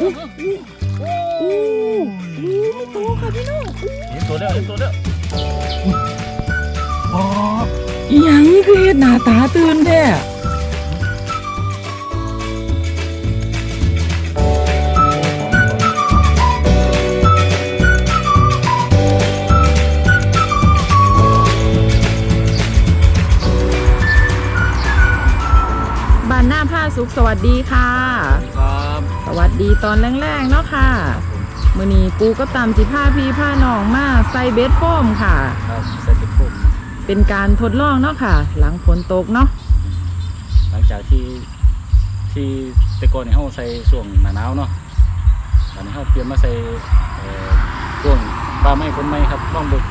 อู้อู้อู้โตค่ะพี่น้องเห็นตัวเด้อเห็นตัวเด้ออ๋ออียังคือเฮ็ดหน้าตาตื่นแท้บ้านหน้าผ้าสุขสวัสดีค่ะ วัสดีตอนแรกๆเนาะค่ะมือนี้ปูก็ตามสิผ้าพี่ผ้าน้องมาใส่เบสโฟมค่ะ ครับใส่เป็นปุ่มเป็นการทดลองเนาะค่ะ หลังฝนตกเนาะหลังจากที่ที่แต่ก่อนเนี่ยเฮาใส่ช่วงหน้าหนาวเนาะตอนนี้เฮาเปลี่ยนมาใส่เอ่อช่วงปลาไม้ฝนไม้ครับลองเบิ่ง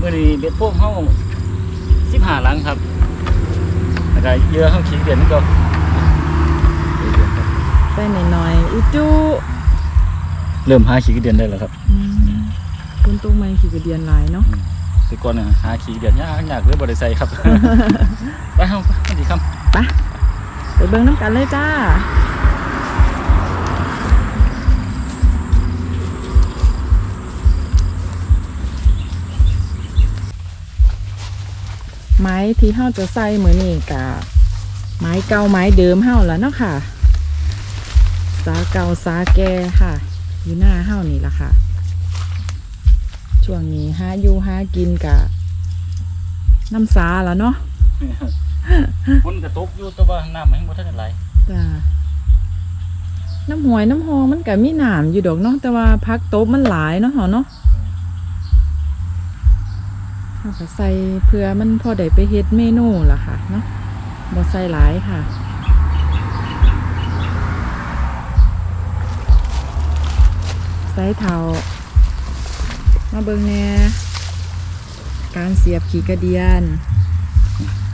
มื้อนี้เบ็ดโฟมเฮา15หลังครับแล้วก็เหยื่อเฮาขี้เดือนนี่ก็เดือนครับ ใส่หน่อยๆอุจุเริ่มหาขี้เดือนได้แล้วครับอืมฝนตกไหมขี้กระเดียนหลายเนาะแต่ก่อนเนี่ยหาขี้เดือนยากยากเลยบ่ได้ใส่ครับ ไปเฮาไปดีครับไปไปเบิ่งน้ำกันเลยจ้าไม้ที่เฮาจะใส่มือนี่กะไม้เก่าไม้เดิมเฮาแล้วเนาะค่ะ สาเก่าสาแก่ค่ะ อยู่หน้าเฮานี่ละค่ะ ช่วงนี้หาอยู่หากินกะน้ำสาแล้วเนาะฝนก็ตกอยู่แต่ว่าน้ำมันยังบ่ทันได้ไหลจ้าน้ำหวยน้ำหองมันก็มีหนามอยู่ดอกเนาะแต่ว่าพักโต๊ะมันหลายเนาะเหรอเนาะเราก็ใส่เพื่อมันพอได้ไปเฮ็ดเมนูล่ะค่ะเนาะบ่ใส่หลายค่ะ ใส่เทามาเบิ่งแหน่การเสียบขีกระเดียน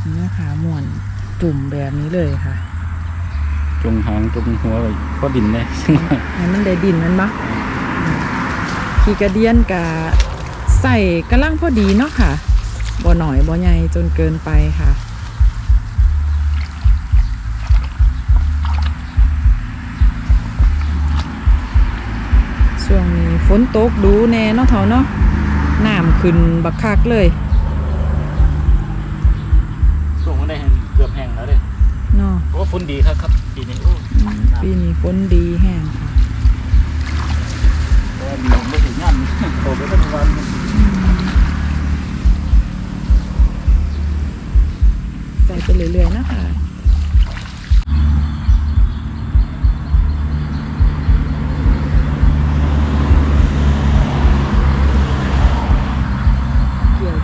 นี่นะคะม่วนจุ่มแบบนี้เลยค่ะ จงหางจงหัวไว้พอดินแน่ให้มันได้ดินมันบะขี่กระเดียนกะใส่กระลังพอดีเนาะค่ะบ่หน่อยบ่ใหญ่จนเกินไปค่ะ นี้ฝนตกดูแน่เนาะเถาเนาะน้ำขึ้นบักคักเลยช่วงมันได้เกือบแห้งแล้วเด้เนาะโอ้ฝนดีครับครับปีนี้โอ้อืมปีนี้ฝนดีแห้งค่ะเพราะว่ามันไม่ถึงงานโตไปทั้งวันใส่ไปเรื่อยๆนะคะ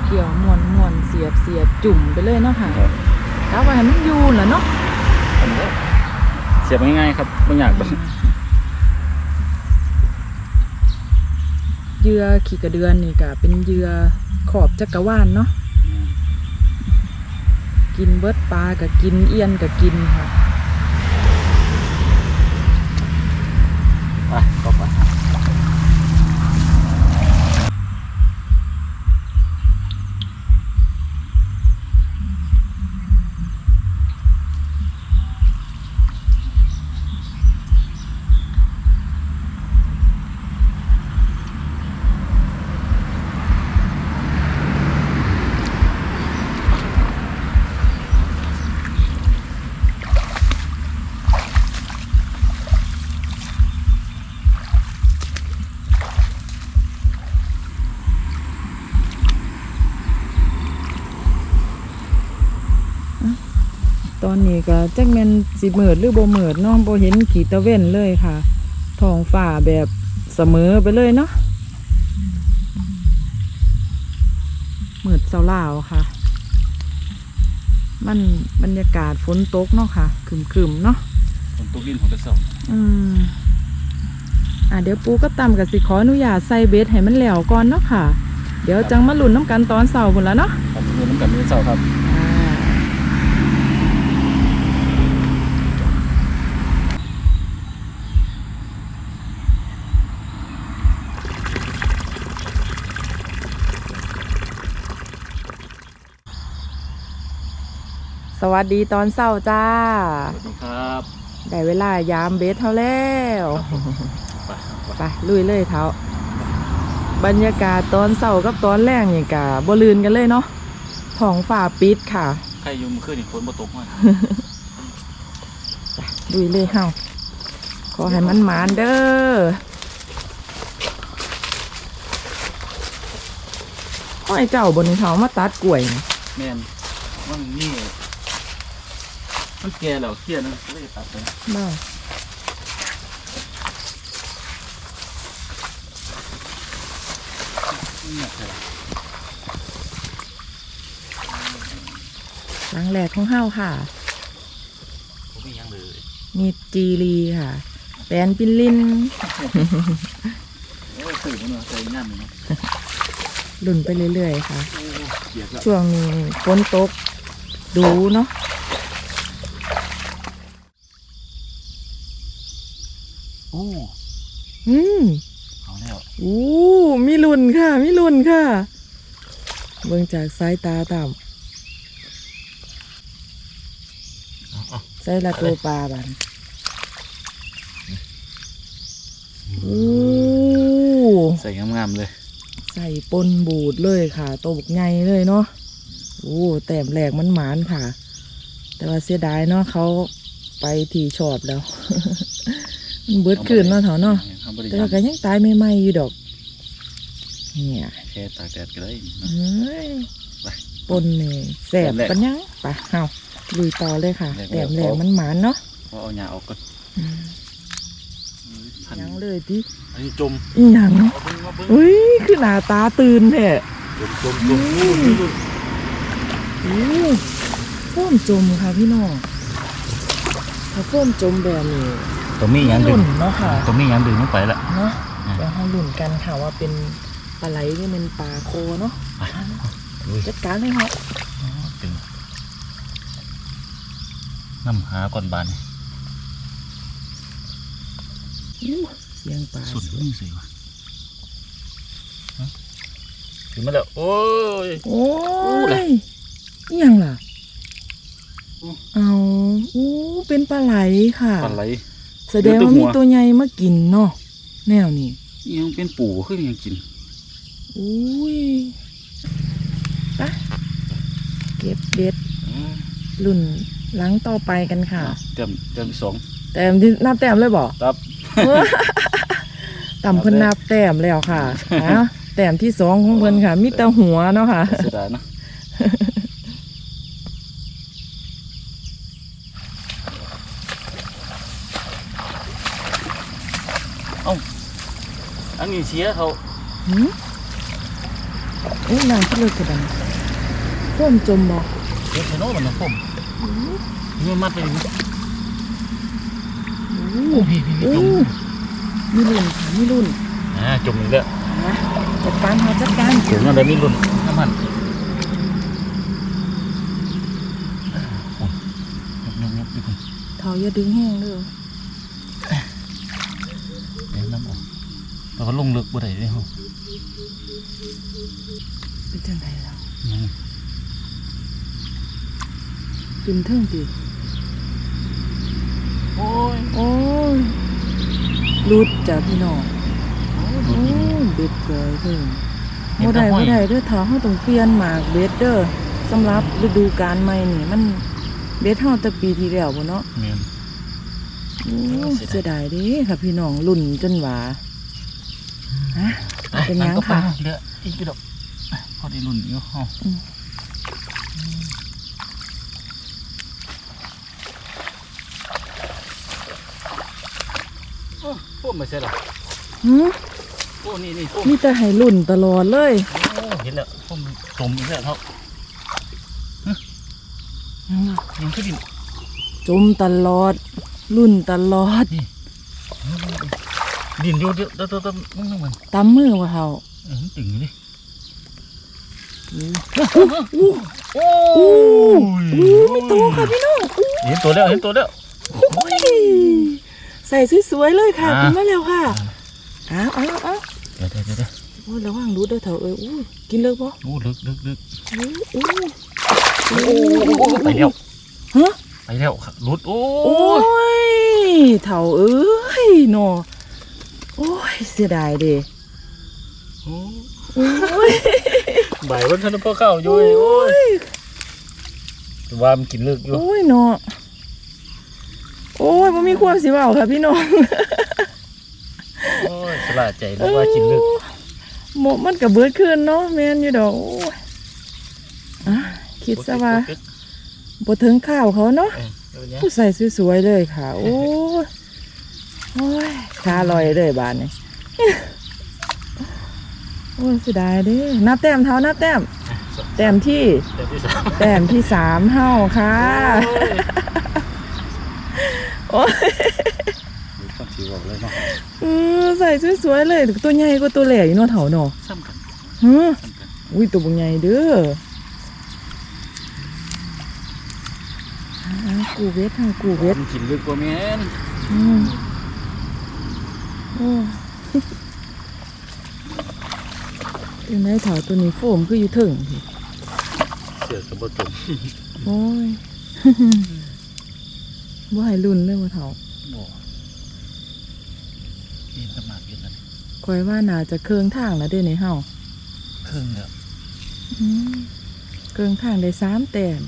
เกี่ยวเกี่ยวมวนมวนเสียบเสียบจุ่มไปเลยเนาะค่ะกะว่าให้มันอยู่แหละเนาะเสียบง่ายๆครับไม่อยากแบบเหยื่อขี่กระเดือนนี่ก็เป็นเหยื่อขอบจักรวาลเนาะกินเบิดปลากับกินเอียนกับกินค่ะ ตอนนี้ก็จักแม่นสิเหมิดหรือบ่เหมิดเนาะบ่เห็นขีตะเว้นเลยค่ะท้องฟ้าแบบเสมอไปเลยเนาะเหมิดเศร้าล่าวค่ะ มันบรรยากาศฝนตกเนาะค่ะครึมๆเนาะฝนตกดินของกระสอบอืมอะเดี๋ยวปูก็ตำกับสิขออนุญาตใส่เบสให้มันแหลวก่อนเนาะค่ะ เดี๋ยวจังมาหลุนน้ำกันตอนเสาร์พุ่นละเนาะครับเงินน้ำกันมือเสาครับ อ่า สวัสดีตอนเศร้าจ้า สวัสดีครับ ได้เวลายามเบสเท่าแล้วไปไปไปลุยเลยเท้า บรรยากาศตอนเสาร์กับตอนแรกนี่กะบ่ลืนกันเลยเนาะท้องฟ้าปิดค่ะ ใครอยุ่มอขึ้นอีกฝนบ่ตกมาลุยเลยเฮาขอให้มันหมานเด้ออ้อยเจ้าบนเขามาตัดกล้วยนี่แม่นมันนี่ มันแก่แล้วเครียดนะเลยตัดไปบ้าหนักเลยหลังแรกของเฮาค่ะ ผมไม่ยังเลยมีจีรีค่ะ แปนปินลิน โอ้ยสื่อมันเนาะใจงามเลยเนาะหลุ่นไปเรื่อยๆค่ะโอ้เกียดแล้วช่วงนี้ฝนตกดูเนาะ อ้อืมเอาแล้วอู้มีลุ่นค่ะ มีลุ่นค่ะ เบิ่งจากสายตาต่เอาเอาำใส่ละตัวปลาบันอู้ใส่งามๆเลย ใส่ปนบูดเลยค่ะตัวบกใหญ่เลยเนาะอู้แต้มแหลกมันหมานค่ะ แต่ว่าเสียดายเนาะเขาไปทีชอบแล้ว มันเบิดคืนเนาะเถาะเนาะเขาบริแต่ยาว่าก็ยังตายใหม่ๆอยู่ดอก เนี่ยแค่ตากแดดก็ได้นะเฮ้ยไปปนนี่แสบแหลกปัญญังไปเฮาลุยต่อเลยค่ะแหลกแต้มแหลแหลกกมันหมานเนาะพอเอาหญ้าออกก่อนอืมพันยังเลยดิอันนี้จมอีหยังเอาเบิ้งมาเบิ้งอุ้ยคือหน้าตาตื่นแท้ จมจมจมนู่นนู่นอู้โฟ้มจมค่ะพี่น้องถ้าโฟ้มจมแบบนี้ ตัวมีหยังดึลุ่งนเนาะค่ะตัวมีหยังดึงลงไปละเนาะอ่าเดี๋ยวเราลุ่นกันค่ะว่าเป็นปลาไหลหรือเป็นปลาโคเนาะลุยจัดการเลยค่ะดึงน้ำหาก่อนบานอู้เสียงปลาสุดนี่สิวะฮะถึงมาแล้วโอ้ยโอ้อู้ล่ะยนี่ยังล่ะอู้เอาอู้เป็นปลาไหลค่ะปลาไหลแส ดงว่าเหลืมีตัวตัวใหญ่มากินเนาะแนวนี้ยังเป็นปู่ขึ้นยังกินอุ้ยปะเก็บเด็ดรุ่นหลังต่อไปกันค่ะ เต็มเต็มสองแต้มที่นับแต้มเลยบอกครับต่ำเพิ่นนับแต้มแล้วค่ะนะแต้มที่สองของเพิ่นค่ะ มีแต่หัวเนาะค่ะเสียดายนะเอ้าอันนี้ เสียเขาหืมเอ้ยนางที่เลิกกระดังพ่มจมบอกเสียโน่มันนะผมนี่มันมัดไปอยู่อู้โอ้พี่พี่พี่จอู้มมีรุ่นค่ะมีรุ่นอ่าจมอีกแล้วนะจัดการค่ะจัดการถึงอะไรมีรุ่นน้ำมันยับยับยับยับเท้าอย่าดึงแห้งเด้อ เราก็ลงลึกบ่ได้เลยเฮาเป็นจังไดล่ะยังขึ้นเทิงติโอ้ย โอ้ยรุดจ้ะพี่น้องโอ้ยเบ็ดกอยเพิ่งบ่ได้บ่ได้เด้อเท้าเฮาต้องเปลี่ยนหมากเบ็ดเด้อสำหรับฤดูกาลใหม่นี่มันเบ็ดเฮาแต่ปีที่แล้วบ่เนาะเมียนโอ้ยเสียดายเดิค่ะพี่น้องรุ่นจนหว่าฮะ เป็นยังค่ะเหลืออีกกี่ดอกพอได้รุ่นอยู่เฮาอืมโอ้พวกไม่ใช่หรอหืมพวกนี่นี่พวกมีแต่ให้รุ่นตลอดเลยโอ้เห็นแล้วพวกมันจมอีกแล้วเขายังล่ะยังขึ้นดินจมตลอดรุ่นตลอด ดินอยู่เดี๋ยวเดี๋ยวเดี๋ยวเดี๋ยวมึงนึงมันตำมือว่าเฮาเออมันตึงอยู่ดิอู้โอ้อู้มีตัวค่ะพี่น้องอู้เห็นตัวแล้วเห็นตัวแล้วยใส่สวยๆเลยค่ะอ่าขึ้นมาแล้วค่ะอ้าวอ้าวอ้าวเดี๋ยวเดี๋ยวเดี๋ยวเดี๋ยวโอ้ยระวังรูดเด้อเถอะเอ้ยอู้กินเลยบ่โอ้ลึกลึกลึกอู้อู้โอ้ไปแล้วฮะไปแล้วครับรุดโอ้โอ้ยเถ่าเอ้ยเนาะ โอ้ยเสียดายเด้โอ้ยใบวันทันพ่อเข้าอยู่โอ้ยว่ามันกินเลือกอยู่โอ้ยเนาะโอ้ยบ่มีความสิเว้าค่ะพี่น้องโอ้ยสลาดใจแล้วว่ากินเลือกหมกมันก็เบิดขึ้นเนาะแม่นอยู่ดอกโอ้ยอะคิดซะว่าบ่ถึงข้าวเขาเนาะเออเดี๋ยวเนี้ยผู้ใส่สวยๆเลยค่ะ โอ้ยโอ้ย ขาลอยเลยบานนี้โอ้ยเสียดายเด้นับแต้มเท้านับแต้ม แต้มที่ เดี๋ยวที่สามแต้มที่สามเฮ้าค่ะโอ้ยดูความสีบอกเลยเนาะเออใส่สวยๆเลย ตัวใหญ่กว่าตัวแหล่อยู่เนาะเถาเนาะซ้ำกันฮะซ้ำกันอุ้ยตัวบงใหญ่เด้ออ่ากูเวททางกูเวทมันกินเลือกกว่าแม่น อืม โอ้ตัวไหนเถาตัวนี้โฟมคืออยู่ถึงสิเสือกกับบตมโอ้ยบ่ให้รุ่นเลยว่าเถาโอ้นี่สมัครเยอะนะคอยว่าน่าจะเคืองทางแล้วเด้ในเฮาครึ่งแล้วอืมเคืองทางได้สามแต้ม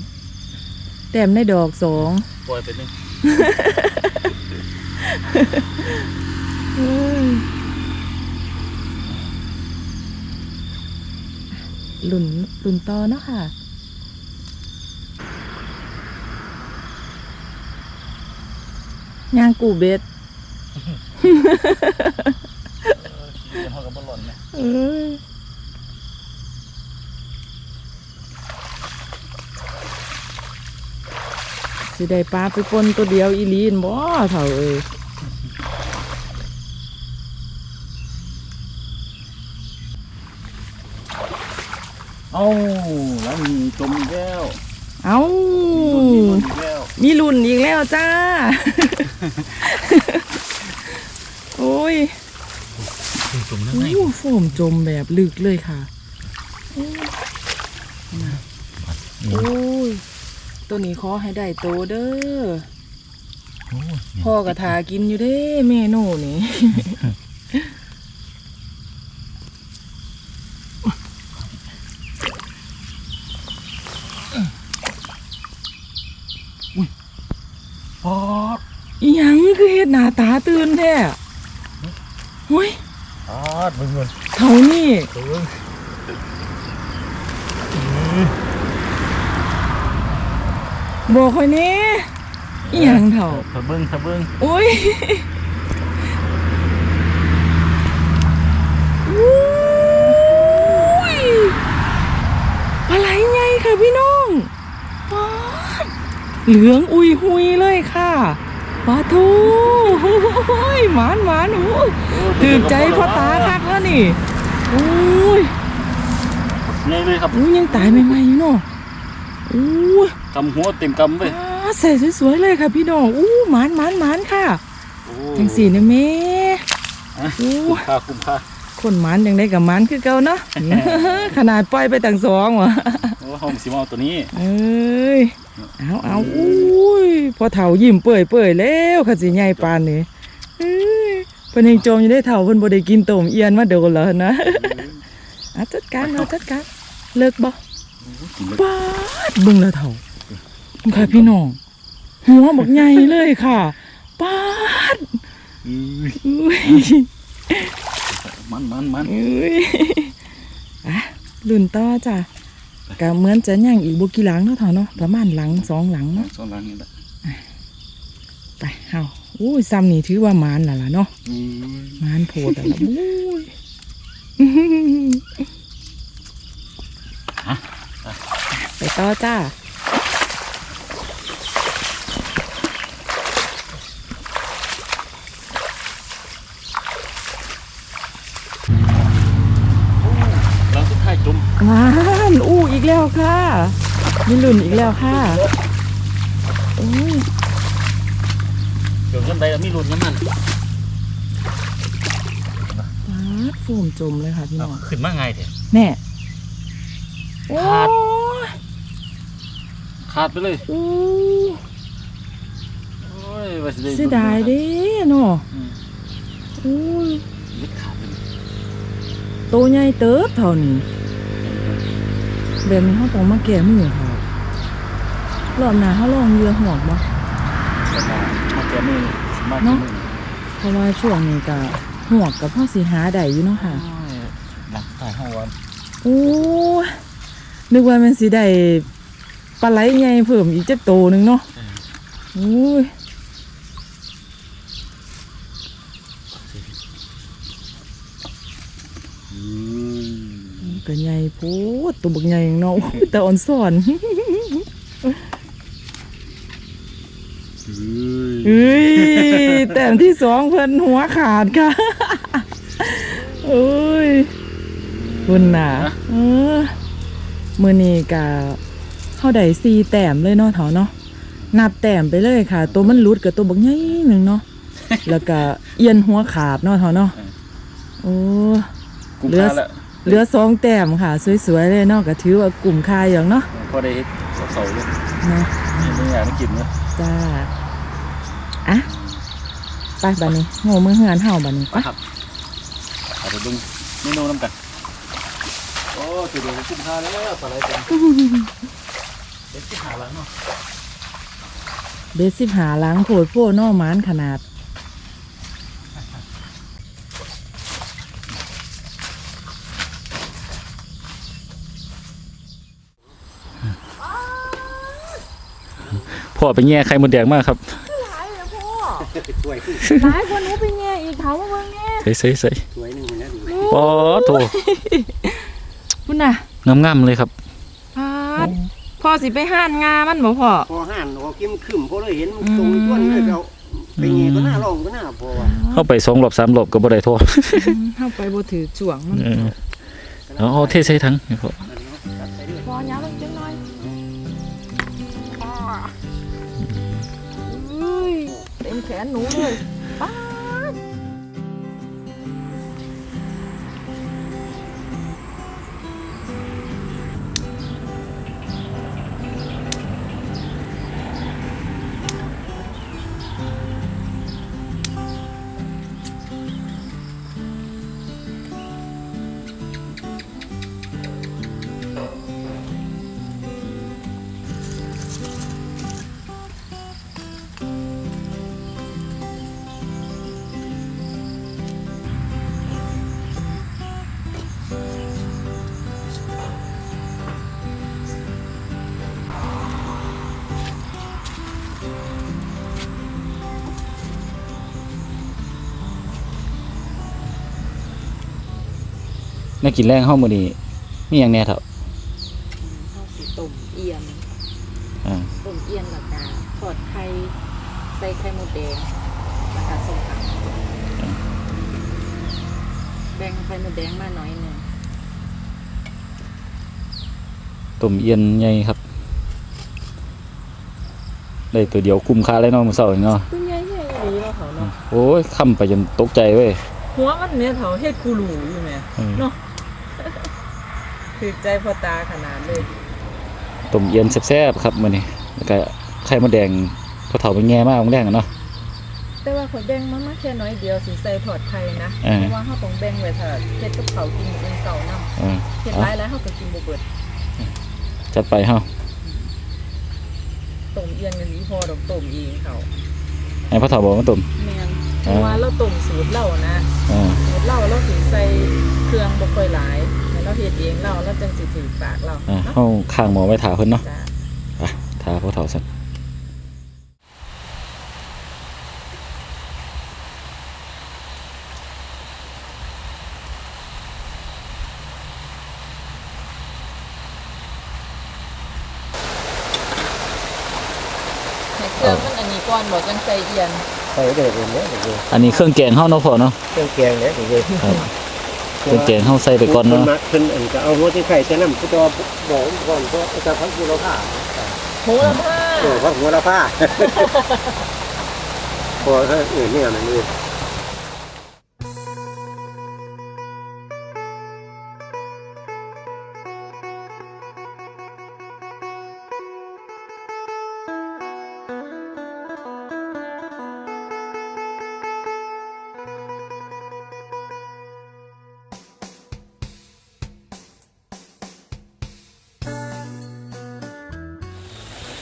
แต้มในดอกสองปล่อยไปหนึง เอ้ยลุ่นลุ่นต่อเนาะค่ะย่างกูเบ็ดเดี๋ยวเขากับบอลลอนนะเอ้ยสิได้ปลาไปปนตัวเดียวอีหลีนบ่เถ่าเอ้ย เอ้าแล้วมีจมอีกแล้วเอ้ามีจมอีกแล้วมีรุ่นอีกแล้วจ้า โอ้ยจมนั่นไงโอ้โฟมจมแบบลึกเลยค่ะโอ้น่ะโอ้ยตัวนี้ขอให้ได้โตเด้อโอ้ยพ่อกระทากินอยู่เด้เมนูนี่ ปอด อีหยังคือ เฮ็ดหน้าตาตื่นแท้เฮ้ยปอดมึงเงินเขานี่เบิ้งบอกคอยแน่อีหยังเถ่าถ้าเบิ้งถ้าเบิ้งโอ้ยอุ้ยปลาไหลไงค่ะพี่น้องป๊าดเหลืองอุยหุยเลยค่ะ ปลาทูโอ้ยหมานหมานโอ้ยตื่นใจพ่อตาคักแล้วนี่โอ้ยไงเลยครับอู้ยังตายใหม่ๆอยู่เนาะอู้ยกำหัวเต็มกำเว้ยอ่าใส่สวยๆเลยค่ะพี่น้องอู้หมานหมานหมานค่ะโอ้จังสีเนี่ยแม่อะอู้คุ้มค่าคุ้มค่า คนหมานยังได้กับหมานคือเก่าเนาะ ขนาดปล่อยไปตั้งสองวะโอ้ห้องสีมาเอาตัวนี้ เอ้ย เอาเอาอุ้ย พอเถายิ้มเปื่อยเปื่อยๆแล้วค่ะสิใหญ่ปานนี่เอ้ยเพิ่นยังจมอยู่ได้เถาเพิ่นบ่ได้กินต้มเอียนมาโดนแล้วนะอะจัดการเอาจัดการเลิกบ่กินเลยปาดเบิ่งแล้วเถาค่ะพี่น้องหัวบักใหญ่เลยค่ะปาดอื้ออุ้ย มันมันมันอุ้ยอะลุ่นต่อจ้ะก็เหมือนจะย่างอีกบุกี่หลังเนาะเถาเนาะประมาณหลังสองหลังเนาะสองหลังนี่แหละไปเฮาอุ้ยซ้ำนี่ถือว่ามานและล่ะเนาะอื้อมานโพดและล่ะอุ้ยไปต่อจ้า ค่ะ มีลุ่นอีกแล้วค่ะโอ้ยเดี๋ยวเงินใดมีรุ่นกันมันปาดโฟมจมเลยค่ะพี่น้เอาองขึ้นมาไงเถอะแน่โอ้ขาดยขาดไปเลยอู้โอ้ยว่าสิได้เสียดายเด้เนาะอืมอุ้ยเล็ดขาดเลยโตใหญ่เติบเท่านี้ แบบนี้เฮาต้องมาแก้มือค่ะรอบหน้าเฮาลองเรือหวกบ่แล้วก็เอาแกมือสิมาเนาะมือเพราะว่าช่วงนี้ก็หวกกับพ่อสิหาได้อยู่เนาะค่ะโอ้ยหลักตายห้าวันโอ้ยนึกว่ามันสิได้ปลาไหลใหญ่เพิ่มอีกจักโตหนึงเนาะโอ้ย อืม ก็ใหญ่ โพดตัวบักใหญ่เนาะโอ้ยแต่อ่อนสอนเฮ้ยเอ้ยแต้มที่สองเพิ่นหัวขาดค่ะเอ้ยคุณน่ะเออมือนี้กะเข้าได้สี่แต้มเลยเนาะเถาเนาะนับแต้มไปเลยค่ะ ตัวมันหลุดกับตัวบักใหญ่หนึ่งเนาะแล้วก็เอียนหัวขาดเนาะเถาเนาะโอ้กุมเหลือภาละ เหลือสองแต้มค่ะ สวยๆเลยเนาะก็ถือว่ากลุ่มค่าอย่างเนาะพอได้เฮ็ดเสาๆเลยเนาะนี่ไม่อยากได้กินเนาะจ้าอะไปบัดนี้โง่มือเฮือนเฮาบัดนี้ไปครับเอาไปเบิ่งเมนูน้ำกันโอ้ถือเดี๋ยวกุมภาแล้วปลาไหลเต็มเด็ดที่หาแล้วเนาะเบสสิบหาล้างโผดโพนอหมานขนาด พ่อไปแง่ไข่มดแดงมากครับหลายเลยพ่อหลายคนหนูไปแง่อีกเขามาเบิ่งแง่ใส่ใส่ใส่สวยหนึ่งนะดูปอโถพุ่นน่ะงามๆเลยครับพาดพ่อสิไปห่านงามันบ่พ่อพอห่านออกกิ้มขึ้นพอเลยเห็นมันตรงต้นเลยเราไปเงี้ยก็น่าลองก็น่าพอว่ะเข้าไปสองรอบสามรอบก็บ่ได้โทษเฮาไปบ่ถือจ่วงมันเออเอาเอาเทใส่ทั้งนี่พ่อ เต็ม ม่กินแรงห้องมื้อนี้มีหยังแหน่เถอะข้าวสีต้มเอียนอ่าต้มเอียนแล้วก็ทอดไข่ใส่ไข่มดแดงแล้วก็ส้มตำแบ่งไข่มดแดงมาหน่อยหนึ่งต้มเอียนใหญ่ครับ ได้ตัวเดียวคุ้มค่าเลยเนาะมื้อเช้านี่เนาะตัวใหญ่ใหญ่ดีเนาะเขาเนาะโอ้ยค่ำไปจนตกใจเว้ยหัวมันเนี่ยเขาเฮ็ดคูหลูอยู่แม่เออเนาะ คือใจพอตาขนาดเลยต้มเอียนแซ่บๆครับมื้อนี้แล้วก็ไข่มดแดงพอเฒ่าไปแง่มากมันแดงอะเนาะ แต่ว่าเขาแบ่งมามาแค่น้อยเดียวสิใส่ทอดไข่นะเออ เพราะว่าเขาต้องแบ่งไว้ถ้าเฮ็ดกับเขาวกินมื้ออื่นเสาร์นำเออเฮ็ดเอาหลายแล้วเขาก็กินบ่เบิดจัดไปเฮาต้มเอียนกันนี้พอดอกต้มเองเขาให้พ่อเฒ่าบอกมาต้มแม่นเพราะว่าเราต้มสูตรเรานะอ่าสูตรเราเราสิใส่เครื่องบ่ค่อยหลายแล้ว เราเฮ็ดเองเราเราจังสิถือปากเราอ่าเนาะเฮาข้างหมอไว้ถาเพิ่นเนาะจ้าอะถาพ่อเฒ่าซั่นให้เครื่องมันอันนี้ก่อนบ่จังใส่เอียน ไปเรื่อยๆเนี่ยเรื่อยอันนี้เครื่องแกงเฮาเนาะพ่อเนาะๆเครื่องแกงเนี่ยเรื่อยครับ เครื่องแกงเข้าใส่ไปก่อนเนาะมักขึ้นอันก็เอาหัวที่ไข่จะนำก็จะบอกก่อนเพราะจะพักหัวละผ้าโหระพาเออพักหัวละผ้าพอถ้าอื่นเนี่ยมันนี่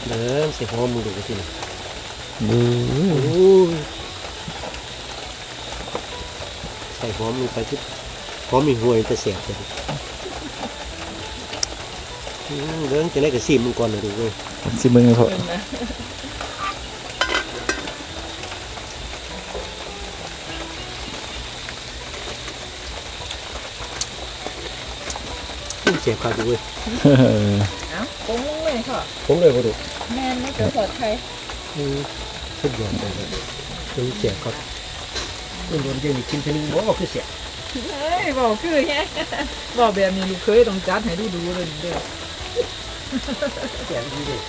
เด้อสิหอมมึงดูสิน่ะบูโอ้ยใส่หอมลงไปที่หอมมีห่วยจะเสียบเลยอืมเรื่องจะได้กับซีมมันก่อนเลยดูเว้ยสิมึงพออืม สียบขาดดูเว้ยเอ้าปรุงเลยค่ะผมเลยมาดูแม่นไม่เกิดสดไทยอืมสุดยอดเลยถึงเสียบครับมันโดนเจนี่กินทีนึงบ่คือเสียบเฮ้ยบอกคือแฮะบอกแบบนี้ลูกเคยต้องจัดให้ดูดูๆเลยเด้อเสียบดีเลย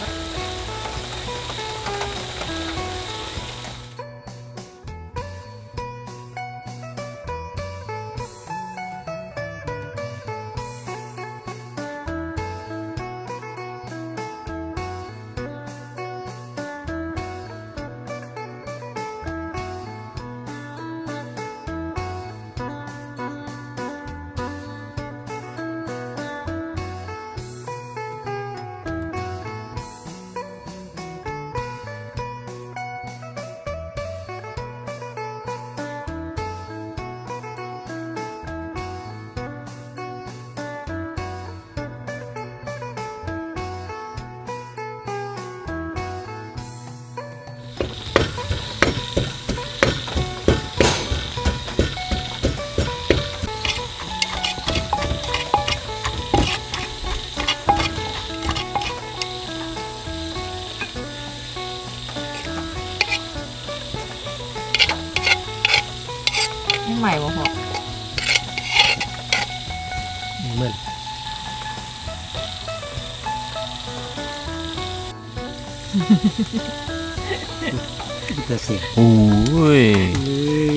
โอ้ยเอ้ย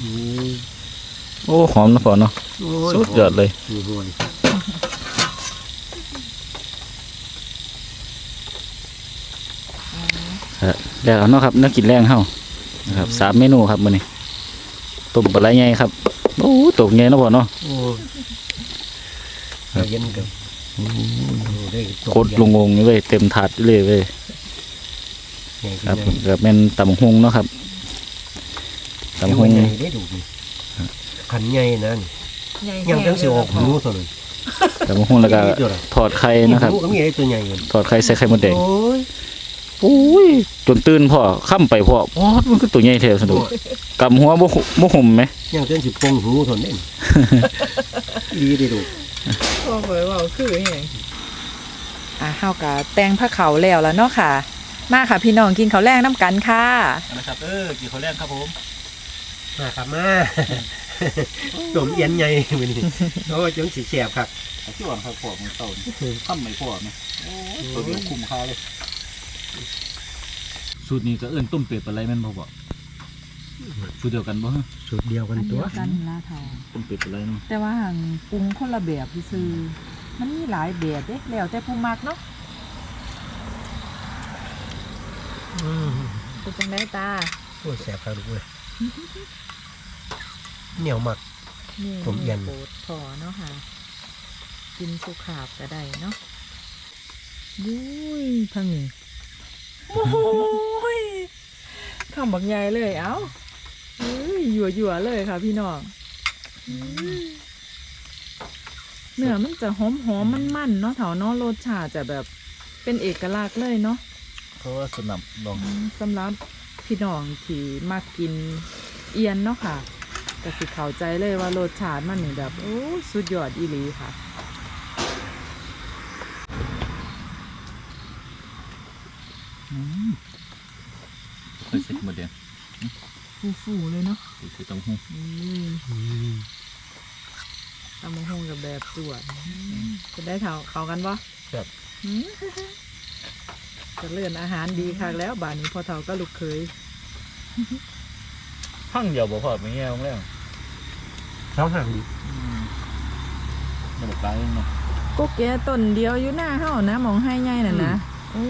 อืมโอ้หอมนะพอเนาะโอ้ยสุดยอดเลยมีห่วยครับแล้วเนาะครับนักกินแรงเฮานะครับสามเมนูครับมื้อนี้ต้มปลาไหลใหญ่ครับโอ้ตกใหญ่เนาะพอเนาะโอ้ยเอาเย็นกันโอ้ได้จบ โคตรลงงงเลยเต็มถาดเลยเว้ยใหญ่ครับขึ้นก็เป็นตำฮงเนาะครับใหญ่ตำฮงใหญ่ได้ดูดิขันใหญ่นะนี่ใหญ่ยังจังสิออกหูเท่านั้นตำฮงแล้วก็มีตัวละถอดไข่นะครับหูก็มีอะไรตัวใหญ่เงินถอดไข่ใส่ไข่มดแดงโอ้ยโอ้ยจนตื่นพ่อค่ำไปพ่อพ่อมันคือตัวใหญ่แท้สนุกกำหัวบ่หุบ่ห่มไหมยังเต้นสิปงหูเทานนี้ดีได้ดู พอเผยว่าคือแฮงอะเฮาก็แต่งผ้าเขาวแล้วแล้วเนาะค่ะ มาค่ะพี่น้องกินข้าวแรงน้ำกันค่ะ นะครับเออกี่คนแรกครับผมมาครับมาต้มเอียนใหญ่มื้อนี้โอ้ยจังสิแซ่บครับ ที่อ่อนครับพ่อมันเต่าค่ำไม่พ่อไหมตัวเดียวคุ้มค่าเลย สูตรนี้ก็เอิ้นต้มเป็ดปลาไหลแม่นบ่บ่สู ตรเดียวกันบ่ฮะสูตรเดียวกันตัวกันลาทองต้มเป็ดปลาไหลเนาะแต่ว่าหังปรุงคนละแบบพี่ซื่อๆมันมีหลายแบบเด้แล้วแต่ผู้มักเนาะอืมเป็นจังไดตาโอ้ยแซ่บครับลูกเว้ยเหนียวมักนี่ผมเอียน โปรดพอเนาะค่ะ กินสุขาบก็ได้เนาะยุ้ยทางนี้โอ้ยคำบักใหญ่เลยเอ้า เอ้ยหยั่วๆเลยค่ะ พี่น้องเนื้อมันจะหอมหอมมันมันๆเนาะเถาเนาะรสชาติจะแบบเป็นเอกลักษณ์เลยเนาะเพราะว่าสนับลองสำหรับพี่น้องที่มากินเอียนเนาะค่ะก็สิเข้าใจเลยว่ารสชาติมันนี่แบบโอ้สุดยอดอีหลีค่ะค่อยเสร็จหมดเดียว ฟูๆเลยเนาะคือต้มหูอืมอืมตำมะฮงกับแบบสวนจะได้เท่าเขากันปะครับอืมจะเลื่อนอาหารดีค่ะแล้วบานนี้พอเท่าก็ลูกเคยหั่งเดียวบ่พอไม่แง่ของแล้วสองห่างดีระบบปลาเองเนาะก็แกต้นเดียวอยู่หน้าเฮานะหมองให้ใหญ่น่ะนะโอ้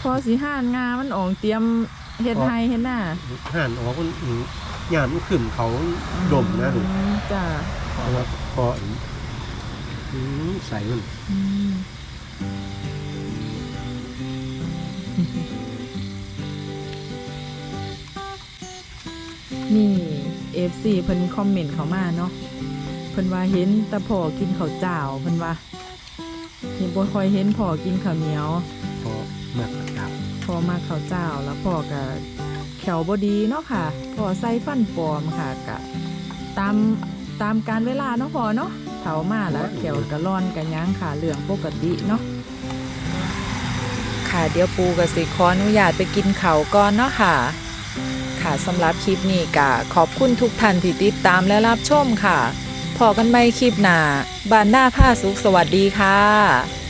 พอสีห่านงามันออกเตรียม เฮ็ดไห้เฮ็ดหน้าห่านออกมันอืมยามมันขึ้นเขาดมนะลูกอืมจ้ะเพราะว่าพออืมใส่มันอืมนี่ FC เพิ่นคอมเมนต์เข้ามาเนาะเพิ่นว่าเห็นแต่พ่อกินข้าวเจ้าเพิ่นว่าเห็นบ่ค่อยเห็นพ่อกินข้าวเหนียวพอมากระตับพ่อมาข้าวเจ้าแล้วพ่อก็ แขวบ่ดีเนาะค่ะพ่อใส่ฟันปลอมค่ะกะตามตามการเวลาเนาะพ่อเนาะเฒ่ามาแล้วแขวก็ร่อนกันยังค่ะเรื่องปกติเนาะค่ะเดี๋ยวปูก็สิขออนุญาตไปกินข้าวก่อนเนาะค่ะ ค่ะสำหรับคลิปนี้ก็ขอบคุณทุกท่านที่ติดตามและรับชมค่ะพอกันใหม่คลิปหน้าบ้านหน้าผ้าสุขสวัสดีค่ะ